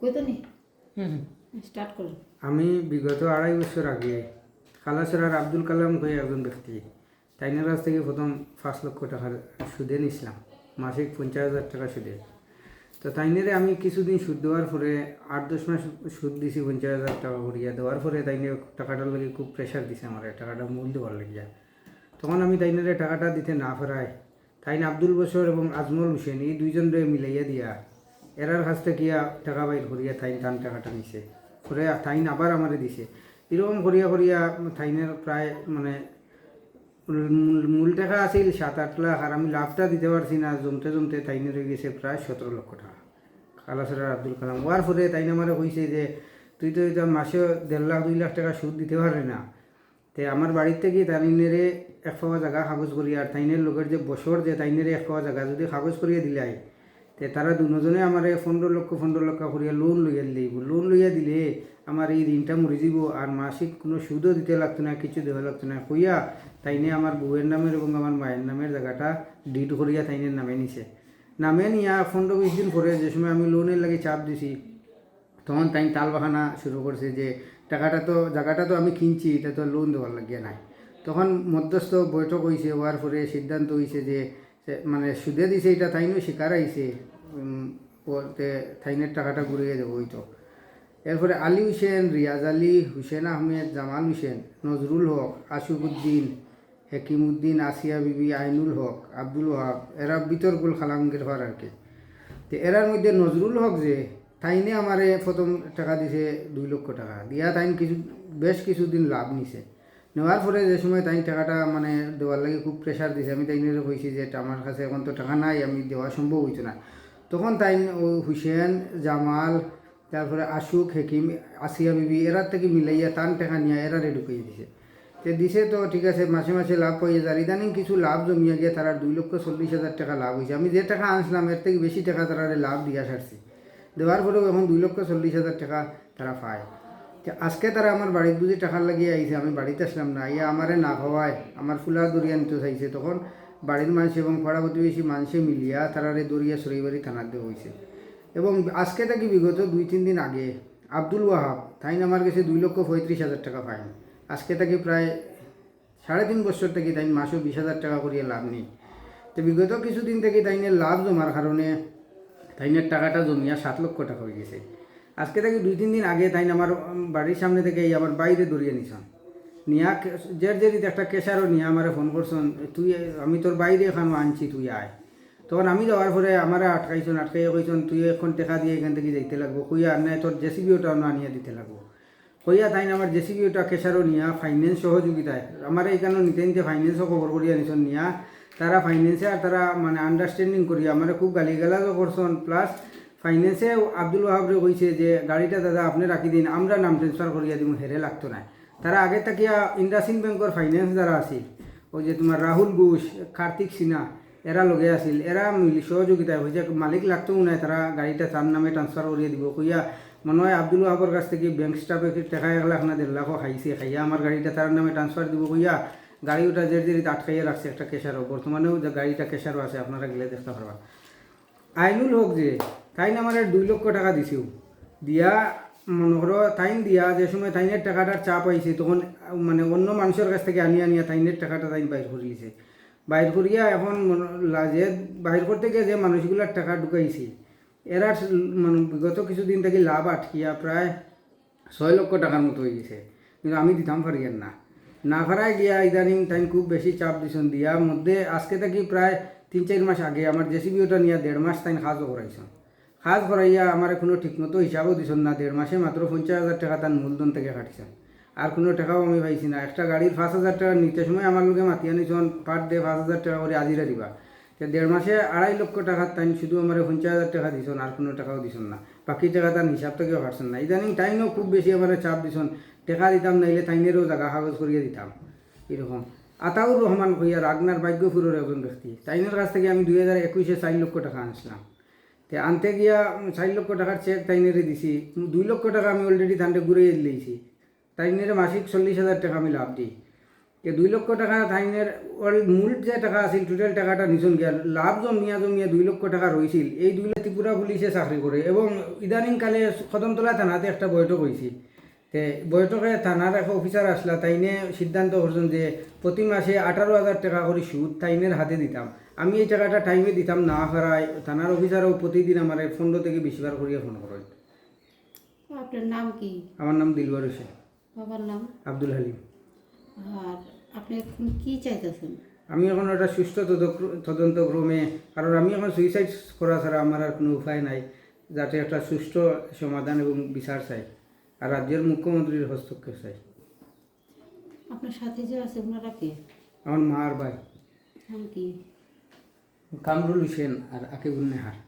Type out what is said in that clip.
কইতো নি হুম। স্টার্ট করুন আমি বিগত আড়াই বছর আগে খালাসরার আব্দুল কালাম কয়ে একজন ব্যক্তি তাইনের কাছ থেকে প্রথম পাঁচ লক্ষ টাকার সুদে নিছিলাম মাসিক পঞ্চাশ হাজার টাকা সুদে। তো তাইনেরে আমি কিছুদিন সুদ দেওয়ার পরে আট দশ মাস সুদ দিছি পঞ্চাশ হাজার টাকা করিয়া দেওয়ার পরে তাইনে টাকাটার লাগে খুব প্রেশার দিছে আমার টাকাটা মূল দেওয়ার লাগিয়া। তখন আমি তাইনেরে টাকাটা দিতে না ফেরাই তাইন আব্দুল বসর এবং আজমল হোসেন এই দুইজনরে মিলাইয়া দিয়া এরার কাছ থেকে টাকা বাইর করিয়া থাইন টান টাকাটা নিছে। করে থাইন আবার আমারে দিছে। এরকম করিয়া করিয়া থাইনের প্রায় মানে মূল- টাকা আছিল, সাত আট লাখ আর আমি লাভটা দিতে পারছি না, জমতে জমতে তাইনের হয়ে গেছে প্রায় সতেরো লক্ষ টাকা। কালাসরের আব্দুল কালাম ওয়ার পরে তাইন আমারে কইছে যে, তুই তো এটা মাসে দেড় লাখ, দুই লাখ টাকা সুদ দিতে পারবে না। তে আমার বাড়ির থেকে তাইনেরে এক পাওয়া জায়গা কাগজ করিয়া আর তাইনের লোকের যে বছর যে তাইনেরে এক পাওয়া জায়গা যদি কাগজ করিয়া দিলাই তে তারা দুজনে আমার পনেরো লক্ষ পনেরো লক্ষ করিয়া লোন লইয়া দিলেই লোন লইয়া দিলে আমার এই ঋণটা মরে যাব আর মাসিক কোনো সুদও দিতে লাগতো না, কিছু দেওয়া লাগতো না। কইয়া তাইনে আমার বউয়ের নামের এবং আমার মায়ের নামের জায়গাটা ডিট করিয়া তাইনের নামে নিছে। নামে নিয়া পনেরো বিশ দিন পরে যে সময় আমি লোনের লাগে চাপ দিছি, তখন তাই তাল বাহানা শুরু করছে যে টাকাটা তো, জায়গাটা তো আমি কিনছি, এটা তো লোন দেওয়ার লাগিয়া নাই। তখন মধ্যস্থ বৈঠক হয়েছে হওয়ার পরে সিদ্ধান্ত হয়েছে যে মানে সুদে দিছে, এটা তাইনও শিকার আইছে। থাইনের টাকাটা ঘুরিয়ে দেবো হইতো এরপরে আলী হুসেন, রিয়াজ আলী, হুসেন আহমেদ, জামাল হুসেন, নজরুল হক আশুকুদ্দিন হেকিমুদ্দিন, আসিয়া বিবি, আইনুল হক, আব্দুল ওহাব এরা বিতর্কুল খালামগের হওয়ার আর কি। তো এরার মধ্যে নজরুল হক যে তাইনে আমারে প্রথম টাকা দিছে দুই লক্ষ টাকা। দিয়া তাইন কিছু, বেশ কিছুদিন লাভ নিছে। নেওয়ার পরে যে সময় তাই টাকাটা মানে দেওয়ার লাগে খুব প্রেশার দিছে, আমি তাই নিয়ে কইছি যে আমার কাছে এখন তো টাকা নাই, আমি দেওয়া সম্ভব হইতো না। তখন তাই হুসেন, জামাল, তারপরে আশুক, হেকিম, আসিয়া বিবি, এরা থেকে মিলাইয়া তান টাকা নিয়ে এরা রেডি দিছে। তে দিছে তো ঠিক আছে, মাসে মাসে লাভ পাইয়ে যায় ইদানিং কিছু লাভ জমিয়া গিয়ে তারা দুই লক্ষ চল্লিশ হাজার টাকা লাভ হয়েছে আমি যে টাকা আনছিলাম, এর থেকে বেশি টাকা তারা লাভ দিয়া সারছি। দেওয়ার পরেও এখন দুই লক্ষ চল্লিশ হাজার টাকা তারা পায়। তো আজকে তারা আমার বাড়ির বুঝি টাকার লাগিয়ে আইছে, আমি বাড়িতে আসলাম না। ইয়া আমারে না খাওয়ায়, আমার ফুলা দরিয়া নিতে চাইছে। তখন বাড়ির মানুষ এবং পাড়া প্রতিবেশী মানুষে মিলিয়া তারারে দরিয়া সরিবাড়ি দেওয়া হয়েছে এবং আজকে থেকে বিগত দুই, তিন দিন আগে আব্দুল ওয়াহাব তাই আমার কাছে দুই লক্ষ পঁয়ত্রিশ হাজার টাকা ফাইন। আজকে থেকে প্রায় সাড়ে তিন বছর থেকে তাই মাসও বিশ হাজার টাকা করিয়া লাভ নেই। তো বিগত কিছুদিন থেকে তাইনের লাভ জমার কারণে তাইনের টাকাটা জমিয়া সাত লক্ষ টাকা হয়ে গেছে। আজকে থেকে দুই, তিন দিন আগে তাই আমার বাড়ির সামনে থেকে এই আমার বাইরে দৌড়িয়ে নিছন নিয়া জের জেরিতে একটা কেশারও নিয়ে আমারে ফোন করছন, তুই আমি তোর বাইরে এখানে আনছি, তুই আয়। তখন আমি যাওয়ার পরে আমার আটকাইছন, আটকাইয়া কইছন, তুই এখন টাকা দিয়ে এখান থেকে যাইতে লাগবো। কইয়া আর নাই তোর জেসিবি ওটা আনিয়া দিতে লাগবো। কইয়া, তাই আমার জেসিবি ওটা কেশারও নিয়া ফাইন্যান্স সহযোগিতায়। আমার এইখানে নিতে নিতে ফাইন্যান্সও খবর করিয়া নিছন, নিয়া তারা ফাইন্যান্সে আর তারা মানে আন্ডারস্ট্যান্ডিং করিয়া আমার খুব গালি গালিগালাজও করছন। প্লাস ফাইন্যান্সে আব্দুল ওয়াহাবরে কইছে যে, গাড়িটা দাদা, আপনি রাখি দিন, আমরা নাম ট্রান্সফার করিয়া দিব হেরে লাগতো না। তারা আগে থাকিয়া ইন্ডাসিন ব্যাংকর ফাইন্যান্স যারা আছিল। ওই যে তোমার রাহুল ঘোষ কার্তিক সিনহা এরা লগে আছিল। এরা মিলি সহযোগিতায় হয়েছে মালিক লাগতেও নাই তারা গাড়িটা তার নামে ট্রান্সফার করিয়ে দিব। কইয়া মনে হয় আব্দুল ওয়াহাবর কাছ থেকে ব্যাংক স্টাফে টাকা এক লাখ না দেড় লাখও খাইছে। খাইয়া আমার গাড়িটা তার নামে ট্রান্সফার দিব। কইয়া, গাড়ি ওটা জের জেরিতে আটকাইয়া রাখছে একটা কেশারও বর্তমানেও যে গাড়িটা কেশারও আছে, আপনারা গেলে দেখতে পারবা আইনুল হোক যে, তাই আমার দুই লক্ষ টাকা দিছিও দিয়া মনে করো, তাইন দিয়া যে সময় তাইনের টাকাটার চাপ আইছে, তখন মানে অন্য মানুষের কাছ থেকে আনিয়া নিয়া তাইনের টাকাটা তাইন বাইর করিয়েছে বাইর করিয়া এখন মনে- লা- যে, বাইর করতে গিয়ে যে মানুষগুলার টাকা ঢুকাইছে, এরা মানে বিগত কিছুদিন থেকে লাভ আটকিয়া প্রায় ছয় লক্ষ টাকার মতো হয়ে গেছে। কিন্তু আমি দিতাম পারিয়েন না। না ভাড়ায় গিয়া ইদানিং টাইম খুব বেশি চাপ দিছেন দিয়া, মধ্যে আজকে থেকে প্রায় তিন চার মাস আগে আমার জেসিবি ওটা নিয়ে দেড় মাস তাই সাজও করাইছেন। সাজ করাইয়া আমার কোনো ঠিকমতো হিসাবও দিছেন না, দেড় মাসে মাত্র পঞ্চাশ হাজার টাকা তার মূলধন থেকে কাটিছেন। আর কোনো টাকাও আমি পাইছি না। একটা গাড়ির পাঁচ হাজার টাকা নিতে সময় আমার লোকে মাতিয়া নিছেন পার ডে পাঁচ হাজার টাকা করে আজিরা দিবা। তো দেড় মাসে আড়াই লক্ষ টাকা তাই শুধু আমার পঞ্চাশ হাজার টাকা দিছেন, আর কোনো টাকাও দিছেন না। বাকি টাকা তার হিসাব থেকেও পারছেন না। ইদানিং টাইমও খুব বেশি আমার চাপ দিছেন। টাকা দিতাম, নাইলে তাইনেরও জায়গা কাগজ করিয়ে দিতাম। এরকম। আতাউর রহমান কইয়া রাগনার ভাগ্যপুরের একজন ব্যক্তি। তাইনের কাছ থেকে আমি দুই হাজার একুশে চার লক্ষ টাকা আনছিলাম। আনতে গিয়া চার লক্ষ টাকার চেক তাইনেরে দিছি। দুই লক্ষ টাকা আমি অলরেডি তান্ডে ঘুরে দিয়েছি তাইনেরে মাসিক চল্লিশ হাজার টাকা আমি লাভ দিই। যে দুই লক্ষ টাকা থাইনের মূল যে টাকা আছিল টোটাল টাকাটা নিচন গিয়া, লাভ জমিয়া জমিয়া দুই লক্ষ টাকা রয়েছিল এই দুই ত্রিপুরা পুলিশে চাকরি করে এবং ইদানিংকালে কদমতলা থানাতে একটা বৈঠক হয়েছিল তে বৈঠকে থানার এক অফিসার আসলা, তাইনে সিদ্ধান্ত করছেন যে প্রতি মাসে আঠারো হাজার টাকা করে সুদ তাইনের হাতে দিতাম। আমি এই টাকাটা টাইমে দিতাম না হারায়। থানার অফিসারও প্রতিদিন আমার পনেরো থেকে বিশ বার করিয়া ফোন করেন। আপনার নাম কি? আমার নাম দিলবার হোসেন। বাবার নাম? আব্দুল হালিম। আর আপনি এখন কি চাইতেছেন? আমি এখন একটা সুষ্ঠু তদন্ত ক্রমে কারণ আমি এখন সুইসাইড করা ছাড়া আমার আর কোনো উপায় নাই যাতে একটা সুষ্ঠু সমাধান এবং বিচার চাই আর রাজ্যের মুখ্যমন্ত্রীর হস্তক্ষেপ চাই। আপনার সাথে যে আছে ওনারা কে? আমার মা আর ভাই। নাম কি? কামরুল হোসেন আর আকিবুল নেহার।